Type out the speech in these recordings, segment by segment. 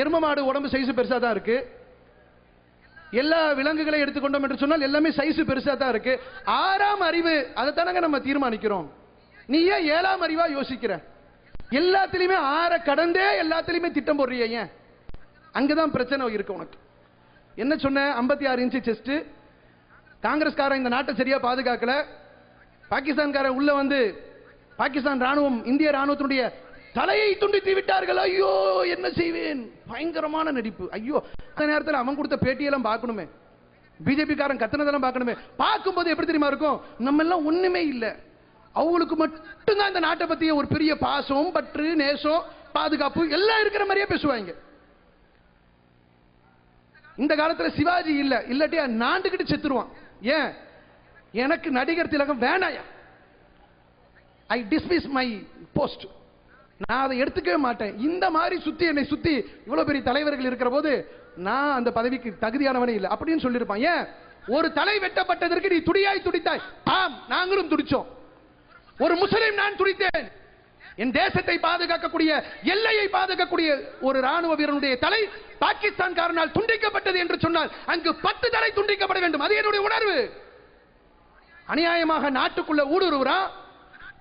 எரும மாடு உடம்பு சைஸ் பெருசா தான் இருக்கு. எல்லா விலங்குகளை எடுத்துக்கொண்டோம் என்று சொன்னால் எல்லாமே சைஸ் பெருசா தான் இருக்கு. ஆறாம் அறிவு அதை அதைத்தானங்க நம்ம தீர்மானிக்கிறோம். நீ ஏன் ஏழாம் அறிவா யோசிக்கிற? எல்லாத்திலையுமே ஆற கடந்தே எல்லாத்திலையுமே திட்டம் போடுறிய ஏன்? அங்கதான் பிரச்சனை இருக்கு உனக்கு. என்ன சொன்ன? 56 ஆறு இன்ச்சு செஸ்ட் காங்கிரஸ்காரன் இந்த நாட்டை சரியா பாதுகாக்கல. பாகிஸ்தான்காரன் உள்ள வந்து பாகிஸ்தான் ராணுவம் இந்திய ராணுவத்தினுடைய தலையை துண்டித்து விட்டார்கள். ஐயோ என்ன செய்வேன்? பயங்கரமான நடிப்பு. ஐயோ அந்த நேரத்தில் அவன் கொடுத்த பேட்டியெல்லாம் பார்க்கணுமே. பிஜேபி காரன் கத்துனதெல்லாம் பார்க்கணுமே. பார்க்கும்போது எப்படி தெரியுமா இருக்கும்? நம்ம எல்லாம் ஒண்ணுமே இல்லை. அவங்களுக்கு மட்டும்தான் இந்த நாட்டை பற்றிய ஒரு பெரிய பாசம் பற்று நேசம் பாதுகாப்பு எல்லாம் இருக்கிற மாதிரியே பேசுவாங்க. இந்த காலத்தில் சிவாஜி இல்லை. இல்லாட்டி நாண்டுகிட்டு செத்துருவான். ஏன்? எனக்கு நடிகர் திலகம் வேணாயா? ஐ டிஸ்மிஸ் மை போஸ்ட் நான் அதை எடுத்துக்கவே மாட்டேன். இந்த மாதிரி சுத்தி என்னை சுத்தி இவ்வளவு பெரிய தலைவர்கள் இருக்கிற போது நான் அந்த பதவிக்கு தகுதியானவனே இல்லை. அப்படின்னு சொல்லியிருப்பான். ஏன்? ஒரு தலை வெட்டப்பட்டதற்கு நீ துடியாய் துடித்தாய். ஆம் நாங்களும் துடிச்சோம். ஒரு முஸ்லிம் நான் துடித்தேன். என் தேசத்தை பாதுகாக்கக்கூடிய எல்லையை பாதுகாக்கக்கூடிய ஒரு ராணுவ வீரனுடைய தலை பாகிஸ்தான்காரனால் துண்டிக்கப்பட்டது என்று சொன்னால் அங்கு பத்து தலை துண்டிக்கப்பட வேண்டும். அது என்னுடைய உணர்வு. அநியாயமாக நாட்டுக்குள்ள ஊடுருவுறான்.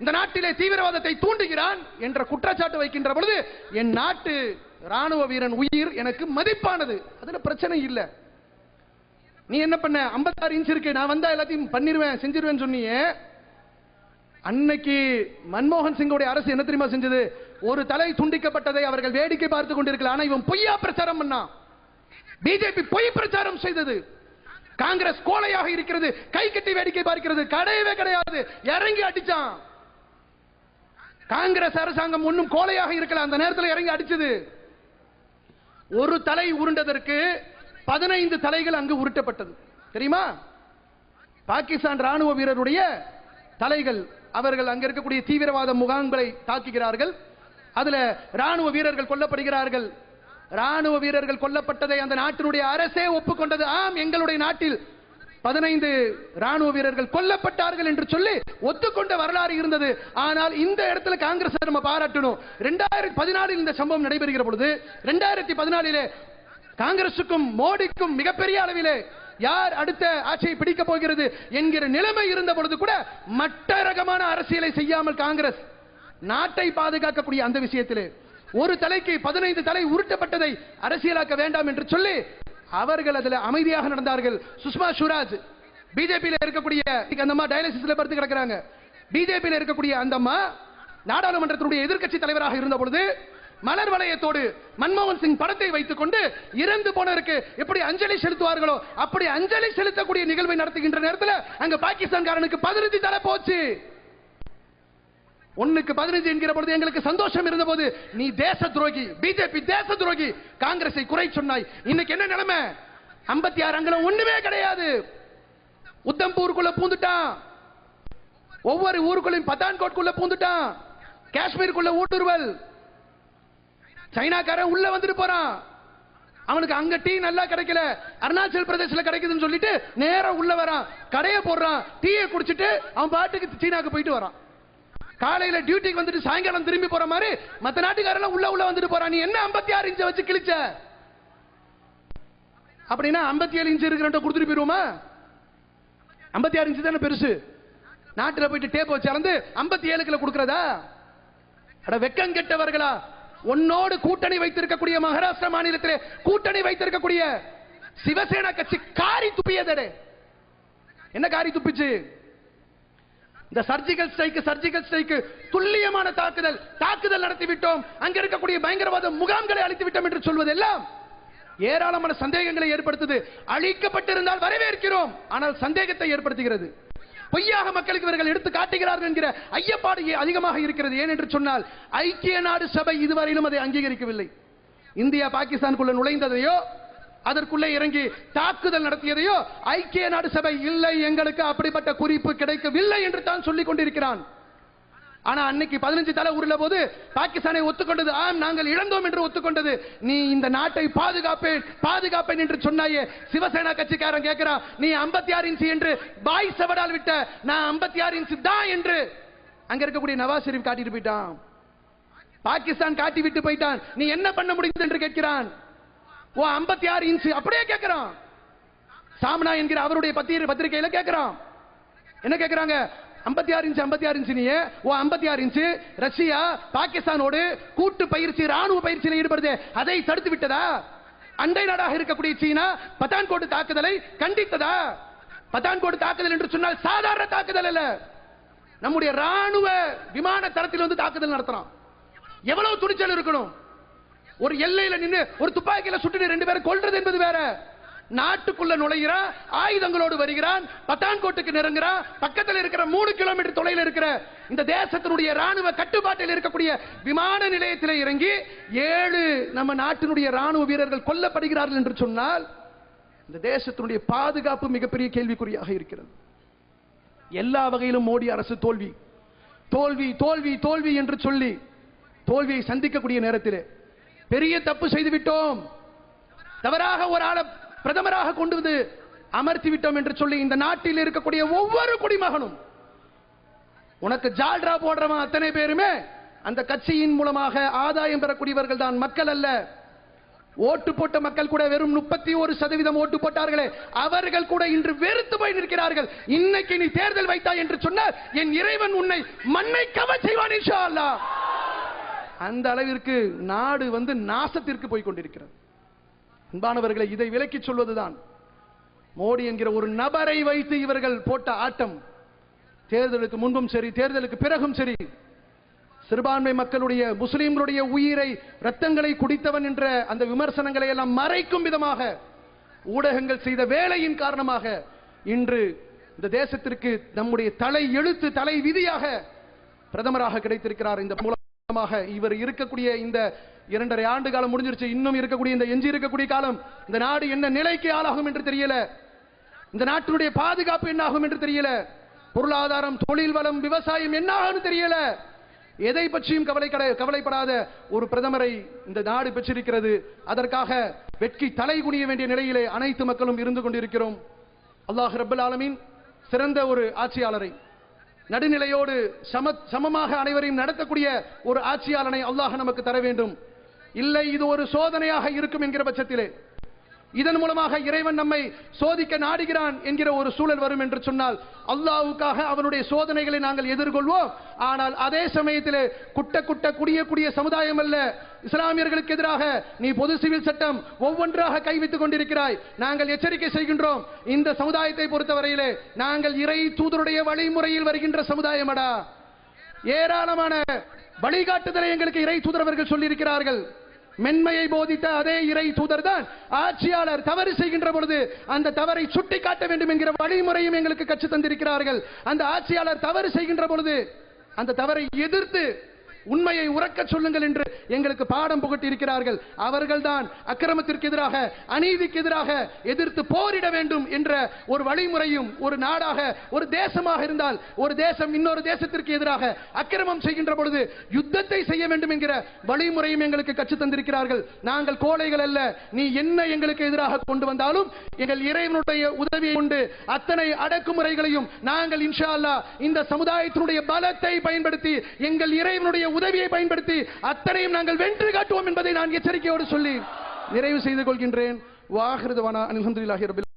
இந்த நாட்டிலே தீவிரவாதத்தை தூண்டுகிறான் என்ற குற்றச்சாட்டு வைக்கின்ற பொழுது என் நாட்டு ராணுவ வீரன் உயிர் எனக்கு மதிப்பானது. அதுல பிரச்சனை இல்லை. நீ என்ன பண்ண? 56 இன்ச் இருக்கு. நான் வந்தா எல்லாத்தையும் பண்ணிருவேன் செஞ்சிருவேன் சொன்னியே. அன்னைக்கு மன்மோகன் சிங்கோடைய அரசு என்ன தெரியுமா செஞ்சது? ஒரு தலை துண்டிக்கப்பட்டதை அவர்கள் வேடிக்கை பார்த்து கொண்டிருக்கலாம் ஆனா இவன் பொய்யா பிரச்சாரம் பண்ணான். பிஜேபி பொய் பிரச்சாரம் செய்தது. காங்கிரஸ் கோலையாக இருக்கிறது. கை கட்டி வேடிக்கை பார்க்கிறது. கிடையவே கிடையாது. இறங்கி அடிச்சான். காங்கிரஸ் அரசாங்கம் ஒன்றும் கோலையாக இருக்கல அந்த நேரத்தில் இறங்கி அடிச்சது. ஒரு தலை உருண்டதற்கு பதினைந்து தலைகள் அங்கு உருட்டப்பட்டது. தெரியுமா? பாகிஸ்தான் ராணுவ வீரருடைய தலைகள் அவர்கள் அங்க இருக்கக்கூடிய தீவிரவாத முகாம்களை தாக்குகிறார்கள். அதுல ராணுவ வீரர்கள் கொல்லப்படுகிறார்கள். ராணுவ வீரர்கள் கொல்லப்பட்டதை அந்த நாட்டினுடைய அரசே ஒப்புக்கொண்டது. ஆம் எங்களுடைய நாட்டில் பதினைந்து ராணுவ வீரர்கள் கொல்லப்பட்டார்கள் என்று சொல்லி ஒத்துக்கொண்ட வரலாறு இருந்தது. ஆனால் இந்த இடத்துல காங்கிரஸ் நம்ம பாராட்டணும். ரெண்டாயிரத்தி பதினாலில் இந்த சம்பவம் நடைபெறுகிற பொழுது ரெண்டாயிரத்தி பதினாலிலே காங்கிரசுக்கும் மோடிக்கும் மிகப்பெரிய அளவிலே யார் அடுத்த ஆட்சியை பிடிக்க போகிறது என்கிற நிலைமை இருந்த பொழுது கூட மட்ட ரகமான அரசியலை செய்யாமல் காங்கிரஸ் நாட்டை பாதுகாக்கக்கூடிய அந்த விஷயத்திலே ஒரு தலைக்கு பதினைந்து தலை உருட்டப்பட்டதை அரசியலாக்க வேண்டாம் என்று சொல்லி அவர்கள் அதுல அமைதியாக நடந்தார்கள். சுஷ்மா சுவராஜ் பிஜேபியில் இருக்கக்கூடிய அந்த அம்மா டயாலிசிஸ்ல படுத்து கிடக்குறாங்க. பிஜேபியில் இருக்கக்கூடிய அந்த அம்மா நாடாளுமன்றத்தினுடைய எதிர்க்கட்சி தலைவராக இருந்த பொழுது மலர் வளையத்தோடு மன்மோகன் சிங் படத்தை வைத்துக் கொண்டு இறந்து போனவருக்கு எப்படி அஞ்சலி செலுத்துவார்களோ அப்படி அஞ்சலி செலுத்தக்கூடிய நிகழ்வை நடத்துகின்ற நேரத்தில் அங்க பாகிஸ்தான்காரனுக்கு பதினஞ்சு தலை போச்சு. ஒன்னுக்கு பதினஞ்சு என்கிற பொழுது எங்களுக்கு சந்தோஷம் இருந்த போது நீ தேச துரோகி பிஜேபி தேச துரோகி காங்கிரஸை குறை சொன்னாய். இன்னைக்கு என்ன நிலைமை? ஐம்பத்தி ஆறு அங்கலம் ஒண்ணுமே கிடையாது. உத்தம்பூருக்குள்ள பூந்துட்டான். ஒவ்வொரு ஊருக்குள்ளையும் பத்தான்கோட்குள்ள பூந்துட்டான். காஷ்மீருக்குள்ள ஊடுருவல். சைனாக்காரன் உள்ள வந்துட்டு போறான். அவனுக்கு அங்க டீ நல்லா கிடைக்கல. அருணாச்சல் பிரதேசல கிடைக்குதுன்னு சொல்லிட்டு நேரம் உள்ள வரான். கடையை போடுறான். டீயை குடிச்சிட்டு அவன் பாட்டுக்கு சீனாக்கு போயிட்டு வரான். காலையில டியூட்டிக்கு வந்துட்டு சாயங்காலம் திரும்பி போற மாதிரி மத்த நாட்டுக்காரெல்லாம் உள்ள உள்ள வந்துட்டு போறான் நீ என்ன 56 ஆறு இன்ச்சை வச்சு கிழிச்ச? அப்படின்னா 57 ஏழு இன்ச்சு இருக்கிற கொடுத்துட்டு போயிருவோமா? 56 ஆறு இன்ச்சு தானே பெருசு. நாட்டில் போயிட்டு டேப் வச்சு அளந்து 57 ஏழு கிலோ அட வெக்கம் கெட்டவர்களா உன்னோடு கூட்டணி வைத்திருக்கக்கூடிய மகாராஷ்டிர மாநிலத்திலே கூட்டணி வைத்திருக்கக்கூடிய சிவசேனா கட்சி காரி துப்பியதடே. என்ன காரி துப்பிச்சு? இந்த சர்ஜிக்கல் ஸ்ட்ரைக்கு சர்ஜிக்கல் ஸ்ட்ரைக்கு துல்லியமான தாக்குதல். தாக்குதல் நடத்தி விட்டோம் அங்க இருக்கக்கூடிய பயங்கரவாத முகாம்களை அழித்து விட்டோம் என்று சொல்வதெல்லாம் ஏராளமான சந்தேகங்களை ஏற்படுத்துது. அழிக்கப்பட்டிருந்தால் வரவேற்கிறோம். ஆனால் சந்தேகத்தை ஏற்படுத்துகிறது. பொய்யாக மக்களுக்கு இவர்கள் எடுத்து காட்டுகிறார்கள் என்கிற ஐயப்பாடு அதிகமாக இருக்கிறது. ஏன் என்று சொன்னால் ஐக்கிய நாடு சபை இதுவரையிலும் அதை அங்கீகரிக்கவில்லை. இந்தியா பாகிஸ்தானுக்குள்ள நுழைந்ததையோ அதற்குள்ளே இறங்கி தாக்குதல் நடத்தியதையோ ஐக்கிய நாடு சபை இல்லை எங்களுக்கு அப்படிப்பட்ட குறிப்பு கிடைக்கவில்லை என்று தான் சொல்லிக் கொண்டிருக்கிறான். ஆனா அன்னைக்கு பதினஞ்சு தலை உருள போது பாகிஸ்தானை ஒத்துக்கொண்டது ஆம் நாங்கள் இழந்தோம் என்று ஒத்துக்கொண்டது. நீ இந்த நாட்டை பாதுகாப்பேன் பாதுகாப்பேன் என்று சொன்னாயே சிவசேனா கட்சிக்காரன் கேட்கிறான் நீ 56 ஆறு இன்ச்சு என்று பாய் செவடால் விட்ட நான் 56 ஆறு இன்ச்சு தான் என்று. அங்க இருக்கக்கூடிய நவாஸ் ஷெரீப் காட்டிட்டு போயிட்டான். பாகிஸ்தான் காட்டி விட்டு போயிட்டான். நீ என்ன பண்ண முடியுது என்று கேட்கிறான். ஓ 56 ஆறு இன்ச்சு அப்படியே கேட்கிறான் சாமனா என்கிற அவருடைய பத்திரி பத்திரிகையில கேட்கிறான் என்ன கேட்கிறாங்க 56 ஆறு இன்ச்சு 56 ஆறு இன்ச்சு நீ ஓ 56 ஆறு இன்ச்சு ரஷ்யா பாகிஸ்தானோடு கூட்டு பயிற்சி ராணுவ பயிற்சியில் ஈடுபடுது. அதை தடுத்து விட்டதா? அண்டை நாடாக இருக்கக்கூடிய சீனா பத்தான்கோட்டு தாக்குதலை கண்டித்ததா? பத்தான்கோட்டு தாக்குதல் என்று சொன்னால் சாதாரண தாக்குதல் அல்ல. நம்முடைய ராணுவ விமான தளத்தில் வந்து தாக்குதல் நடத்துறோம் எவ்வளவு துணிச்சல் இருக்கணும்? ஒரு எல்லையில நின்று ஒரு துப்பாக்கியில சுட்டு ரெண்டு பேரும் கொள்றது என்பது வேற. நாட்டுக்குள்ள நுழைகிறான் ஆயுதங்களோடு வருகிறான் பத்தான்கோட்டுக்கு நெருங்குறான் பக்கத்தில் இருக்கிற மூணு கிலோமீட்டர் தொலைவில் இருக்கிற இந்த தேசத்தினுடைய ராணுவ கட்டுப்பாட்டில் இருக்கக்கூடிய விமான நிலையத்தில் இறங்கி ஏழு நம்ம நாட்டினுடைய ராணுவ வீரர்கள் கொல்லப்படுகிறார்கள் என்று சொன்னால் இந்த தேசத்தினுடைய பாதுகாப்பு மிகப்பெரிய கேள்விக்குறியாக இருக்கிறது. எல்லா வகையிலும் மோடி அரசு தோல்வி. தோல்வி தோல்வி தோல்வி என்று சொல்லி தோல்வியை சந்திக்கக்கூடிய நேரத்திலே பெரிய தப்பு செய்து விட்டோம் தவறாக ஒரு ஆளை பிரதமராக கொண்டு வந்து அமர்த்தி விட்டோம் என்று சொல்லி இந்த நாட்டில் இருக்கக்கூடிய ஒவ்வொரு குடிமகனும் உனக்கு ஜால்ரா போடுறவன் அத்தனை பேருமே அந்த கட்சியின் மூலமாக ஆதாயம் பெறக்கூடியவர்கள் தான் மக்கள் அல்ல. ஓட்டு போட்ட மக்கள் கூட வெறும் முப்பத்தி ஒரு சதவீதம் ஓட்டு போட்டார்களே. அவர்கள் கூட இன்று வெறுத்து போய் நிற்கிறார்கள். இன்னைக்கு நீ தேர்தல் வைத்தாய் என்று சொன்னால் என் இறைவன் உன்னை மண்ணை கவ செய்வான் இன்ஷா அல்லாஹ். அந்த அளவிற்கு நாடு வந்து நாசத்திற்கு போய் கொண்டிருக்கிறது. அன்பானவர்களை இதை விலக்கி சொல்வதுதான். மோடி என்கிற ஒரு நபரை வைத்து இவர்கள் போட்ட ஆட்டம். தேர்தலுக்கு முன்பும் சரி தேர்தலுக்கு பிறகும் சரி சிறுபான்மை மக்களுடைய முஸ்லீம்களுடைய உயிரை ரத்தங்களை குடித்தவன் என்ற அந்த விமர்சனங்களை எல்லாம் மறைக்கும் விதமாக ஊடகங்கள் செய்த வேலையின் காரணமாக இன்று இந்த தேசத்திற்கு நம்முடைய தலை எழுத்து தலை விதியாக பிரதமராக கிடைத்திருக்கிறார் இந்த மூலமாக இவர் இருக்கக்கூடிய இந்த இரண்டரை ஆண்டு காலம் முடிஞ்சிருச்சு. இன்னும் இருக்கக்கூடிய இந்த எஞ்சி இருக்கக்கூடிய காலம் இந்த நாடு என்ன நிலைக்கு ஆளாகும் என்று தெரியல. இந்த நாட்டினுடைய பாதுகாப்பு என்ன ஆகும் என்று தெரியல. பொருளாதாரம் தொழில் வளம் விவசாயம் என்ன ஆகும் தெரியல. எதை பற்றியும் கவலை கவலைப்படாத ஒரு பிரதமரை இந்த நாடு பெற்றிருக்கிறது. அதற்காக வெட்கி தலை குனிய வேண்டிய நிலையிலே அனைத்து மக்களும் இருந்து கொண்டிருக்கிறோம். அல்லாஹ் ரபுல் ஆலமின் சிறந்த ஒரு ஆட்சியாளரை. நடுநிலையோடு சம சமமாக அனைவரையும் நடத்தக்கூடிய ஒரு ஆட்சியாளனை அல்லாஹ் நமக்கு தர வேண்டும். இல்லை இது ஒரு சோதனையாக இருக்கும் என்கிற பட்சத்திலே. இதன் மூலமாக இறைவன் நம்மை சோதிக்க நாடுகிறான் என்கிற ஒரு சூழல் வரும் என்று சொன்னால் அல்லாஹ்வுக்காக அவனுடைய சோதனைகளை நாங்கள் எதிர்கொள்வோம். ஆனால் அதே சமயத்தில் குட்ட குட்ட குடிய குடிய சமுதாயம் அல்ல. இஸ்லாமியர்களுக்கு எதிராக நீ பொது சிவில் சட்டம் ஒவ்வொன்றாக கைவித்துக் கொண்டிருக்கிறாய். நாங்கள் எச்சரிக்கை செய்கின்றோம். இந்த சமுதாயத்தை பொறுத்தவரையிலே நாங்கள் இறை தூதருடைய வழிமுறையில் வருகின்ற சமுதாயமடா. ஏராளமான வழிகாட்டுதலை எங்களுக்கு இறை தூதரவர்கள் சொல்லியிருக்கிறார்கள். மென்மையை போதித்த அதே இறை தூதர் தான் ஆட்சியாளர் தவறு செய்கின்ற பொழுது அந்த தவறை சுட்டி காட்ட வேண்டும் என்கிற வழிமுறையும் எங்களுக்கு கற்றுத் தந்திருக்கிறார்கள். அந்த ஆட்சியாளர் தவறு செய்கின்ற பொழுது அந்த தவறை எதிர்த்து உண்மையை உறக்க சொல்லுங்கள் என்று எங்களுக்கு பாடம் புகட்டி இருக்கிறார்கள் அவர்கள்தான் அக்கிரமத்திற்கு எதிராக அநீதிக்கு எதிராக எதிர்த்து போரிட வேண்டும் என்ற ஒரு வழிமுறையும் ஒரு நாடாக ஒரு தேசமாக இருந்தால் ஒரு தேசம் இன்னொரு தேசத்திற்கு எதிராக அக்கிரமம் செய்கின்ற பொழுது யுத்தத்தை செய்ய வேண்டும் என்கிற வழிமுறையும் எங்களுக்கு கற்று தந்திருக்கிறார்கள். நாங்கள் கோழைகள் அல்ல நீ என்ன எங்களுக்கு எதிராக கொண்டு வந்தாலும் எங்கள் இறைவனுடைய உதவியை கொண்டு அத்தனை அடக்குமுறைகளையும் நாங்கள் இன்ஷா அல்லாஹ் இந்த சமுதாயத்தினுடைய பலத்தை பயன்படுத்தி எங்கள் இறைவனுடைய உதவியை பயன்படுத்தி அத்தனையும் நாங்கள் வென்று காட்டுவோம் என்பதை நான் எச்சரிக்கையோடு சொல்லி நிறைவு செய்து கொள்கின்றேன். வாஹிருதவானா அல்ஹம்துலில்லாஹி ரபில்